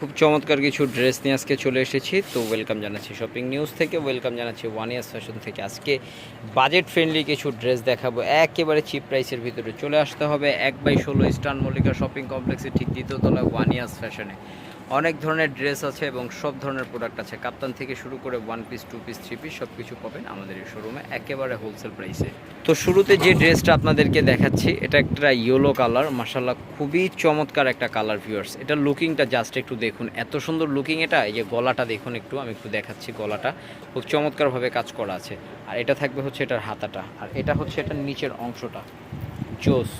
খুব চমৎকার কিছু ড্রেস নিয়ে আজকে চলে এসেছি। তো ওয়েলকাম জানাচ্ছি শপিং নিউজ থেকে, ওয়েলকাম জানাচ্ছি ওয়ান ইয়ার্স ফ্যাশন থেকে। আজকে বাজেট ফ্রেন্ডলি কিছু ড্রেস দেখাবো। একেবারে চিপ প্রাইসের ভিতরে চলে আসতে হবে। এক বাই ষোলো ইস্টার্ন মল্লিকা শপিং কমপ্লেক্সে ঠিক দ্বিতীয়তলা ওয়ান ইয়ার্স ফ্যাশনে। অনেক ধরনের ড্রেস আছে এবং সব ধরনের প্রোডাক্ট আছে। কাপ্তান থেকে শুরু করে one piece two piece three piece সব কিছু পাবেন আমাদের এই শোরুমে একেবারে হোলসেল প্রাইসে তো শুরুতে যে ড্রেসটা আপনাদেরকে দেখাচ্ছি, এটা একটা ইয়েলো কালার মাসাল্লাহ খুবই চমৎকার একটা কালার ভিউয়ার্স এটা লুকিংটা জাস্ট একটু দেখুন, এত সুন্দর লুকিং এটা, এই যে গলাটা দেখুন একটু, আমি একটু দেখাচ্ছি গলাটা। খুব চমৎকারভাবে কাজ করা আছে। আর এটা থাকবে হচ্ছে এটার হাতাটা, আর এটা হচ্ছে এটার নিচের অংশটা। জোস।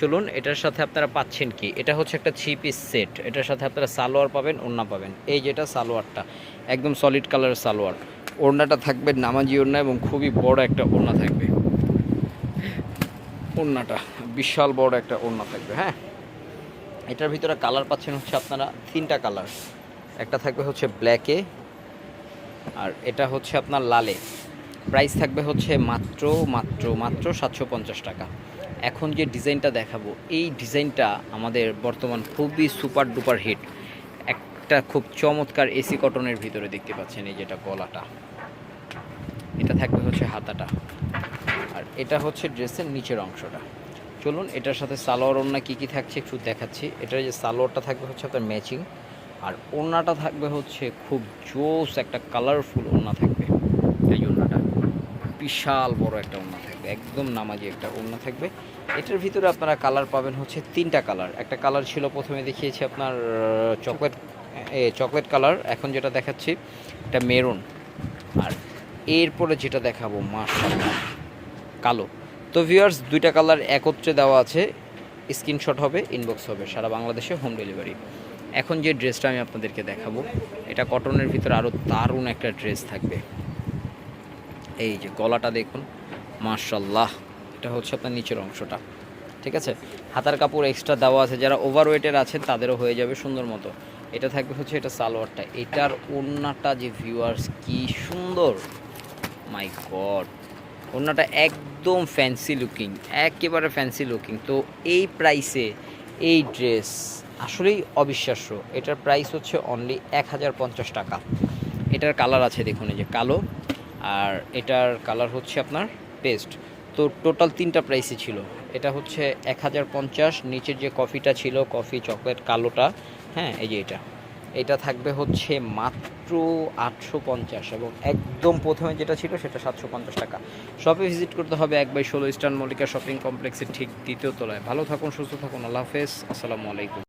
চলুন, এটার সাথে আপনারা পাচ্ছেন কি? এটা হচ্ছে একটা থ্রি পিস সেট এটার সাথে আপনারা সালোয়ার পাবেন, ওড়না পাবেন। এই যেটা সালোয়ারটা, একদম সলিড কালারের সালোয়ার। ওড়নাটা থাকবে নামাজি ওড়না এবং খুবই বড় একটা ওড়না থাকবে। ওড়নাটা, বিশাল বড় একটা ওড়না থাকবে হ্যাঁ? এটার ভিতরে কালার পাচ্ছেন হচ্ছে আপনারা তিনটা কালার একটা থাকবে হচ্ছে ব্ল্যাকে আর এটা হচ্ছে আপনার লালে। প্রাইস থাকবে হচ্ছে মাত্র মাত্র মাত্র সাতশো পঞ্চাশ টাকা। এখন যে ডিজাইনটা দেখাবো। এই ডিজাইনটা আমাদের বর্তমান খুবই সুপার ডুপার হিট। একটা খুব চমৎকার এসি কটনের ভিতরে দেখতে পাচ্ছেন এই যেটা গলাটা। এটা থাকবে হচ্ছে হাতাটা। আর এটা হচ্ছে ড্রেসের নিচের অংশটা। চলুন, এটার সাথে সালোয়ার ওড়না কী কী থাকছে একটু দেখাচ্ছি। এটার যে সালোয়ারটা থাকবে হচ্ছে আপনার ম্যাচিং। আর ওড়নাটা থাকবে হচ্ছে খুব জোস একটা কালারফুল ওড়না থাকবে। এই ওড়নাটা। বিশাল বড় একটা ওড়না থাকবে, একদম নামাজি একটা ওড়না থাকবে। এটার ভিতরে আপনারা কালার পাবেন হচ্ছে তিনটা কালার একটা কালার ছিল প্রথমে দেখিয়েছি আপনার চকলেট এ চকলেট কালার এখন যেটা দেখাচ্ছি, এটা মেরুন আর এরপরে যেটা দেখাবো মার্শাল্লাহ কালো। তো ভিউয়ার্স দুইটা কালার একত্রে দেওয়া আছে স্ক্রিনশট হবে ইনবক্স হবে, সারা বাংলাদেশে হোম ডেলিভারি এখন যে ড্রেসটা আমি আপনাদেরকে দেখাবো, এটা কটনের ভিতরে আরও দারুণ একটা ড্রেস থাকবে। এই যে গলাটা দেখুন মার্শাল্লাহ এটা হচ্ছে আপনার নিচের অংশটা, ঠিক আছে? হাতার কাপড় এক্সট্রা দেওয়া আছে, যারা ওভার ওয়েটের আছেন, তাদেরও হয়ে যাবে সুন্দর মতো। এটা থাকবে হচ্ছে, এটা সালোয়ারটা, এটার ওড়নাটা যে ভিউয়ার্স কি সুন্দর! মাই গড ওড়নাটা একদম ফ্যান্সি লুকিং একেবারে ফ্যান্সি লুকিং তো এই প্রাইসে এই ড্রেস আসলেই অবিশ্বাস্য। এটার প্রাইস হচ্ছে অনলি এক হাজার পঞ্চাশ টাকা। এটার কালার আছে, দেখুন, এই যে কালো। আর এটার কালার হচ্ছে আপনার পেস্ট তো টোটাল তিনটা প্রাইসে ছিল। এটা হচ্ছে এক হাজার পঞ্চাশ, নিচের যে কফিটা ছিল কফি চকলেট কালোটা হ্যাঁ এই যে এটা। এটা থাকবে হচ্ছে মাত্র আটশো পঞ্চাশ এবং একদম প্রথমে যেটা ছিল সেটা সাতশো পঞ্চাশ টাকা। শপে ভিজিট করতে হবে এক বাই ষোলো ইস্টার্ন মল্লিকা শপিং কমপ্লেক্সের ঠিক দ্বিতীয় তলায়। ভালো থাকুন, সুস্থ থাকুন, আল্লাহ হাফেজ। আসসালামু আলাইকুম।